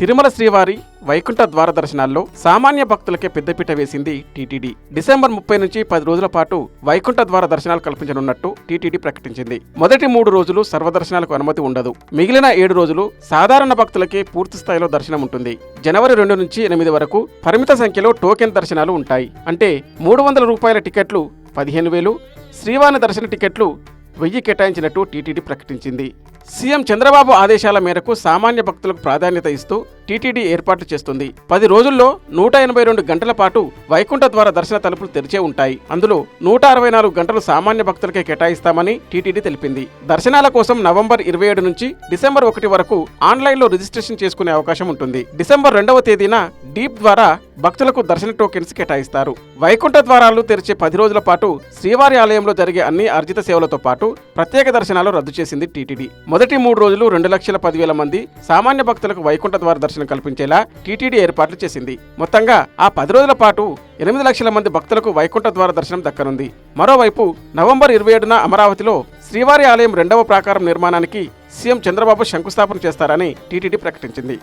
తిరుమల శ్రీవారి వైకుంఠ ద్వార దర్శనాల్లో సామాన్య భక్తులకే పెద్దపీట వేసింది టీటీడీ. డిసెంబర్ ముప్పై నుంచి పది రోజుల పాటు వైకుంఠ ద్వార దర్శనాలు కల్పించనున్నట్టు టీటీడీ ప్రకటించింది. మొదటి మూడు రోజులు సర్వదర్శనాలకు అనుమతి ఉండదు. మిగిలిన ఏడు రోజులు సాధారణ భక్తులకే పూర్తి స్థాయిలో దర్శనం ఉంటుంది. జనవరి రెండు నుంచి ఎనిమిది వరకు పరిమిత సంఖ్యలో టోకెన్ దర్శనాలు ఉంటాయి. అంటే మూడు వందల రూపాయల టికెట్లు పదిహేను వేలు శ్రీవారి దర్శన టికెట్లు వెయ్యి కేటాయించినట్టు టీటీడీ ప్రకటించింది. సీఎం చంద్రబాబు ఆదేశాల మేరకు సామాన్య భక్తులకు ప్రాధాన్యత ఇస్తూ టీటీడీ ఏర్పాట్లు చేస్తుంది. పది రోజుల్లో నూట ఎనభై రెండు గంటల పాటు వైకుంఠ ద్వార దర్శన తలుపులు తెరిచే ఉంటాయి. అందులో నూట అరవై నాలుగు గంటలు సామాన్య భక్తులకే కేటాయిస్తామని టీటీడీ తెలిపింది. దర్శనాల కోసం నవంబర్ ఇరవై ఏడు నుంచి డిసెంబర్ ఒకటి వరకు ఆన్లైన్లో రిజిస్ట్రేషన్ చేసుకునే అవకాశం ఉంటుంది. డిసెంబర్ రెండవ తేదీన డీప్ ద్వారా భక్తులకు దర్శన టోకెన్స్ కేటాయిస్తారు. వైకుంఠ ద్వారాలు తెరిచే పది రోజుల పాటు శ్రీవారి ఆలయంలో జరిగే అన్ని అర్జిత సేవలతో పాటు ప్రత్యేక దర్శనాలు రద్దు చేసింది టీటీడీ. మొదటి మూడు రోజులు రెండు లక్షల పదివేల మంది సామాన్య భక్తులకు వైకుంఠ ద్వార దర్శనం కల్పించేలా టీటీడీ ఏర్పాట్లు చేసింది. మొత్తంగా ఆ పది రోజుల పాటు ఎనిమిది లక్షల మంది భక్తులకు వైకుంఠ ద్వార దర్శనం దక్కనుంది. మరోవైపు నవంబర్ ఇరవై ఏడున అమరావతిలో శ్రీవారి ఆలయం రెండవ ప్రాకారం నిర్మాణానికి సీఎం చంద్రబాబు శంకుస్థాపన చేస్తారని టీటీడీ ప్రకటించింది.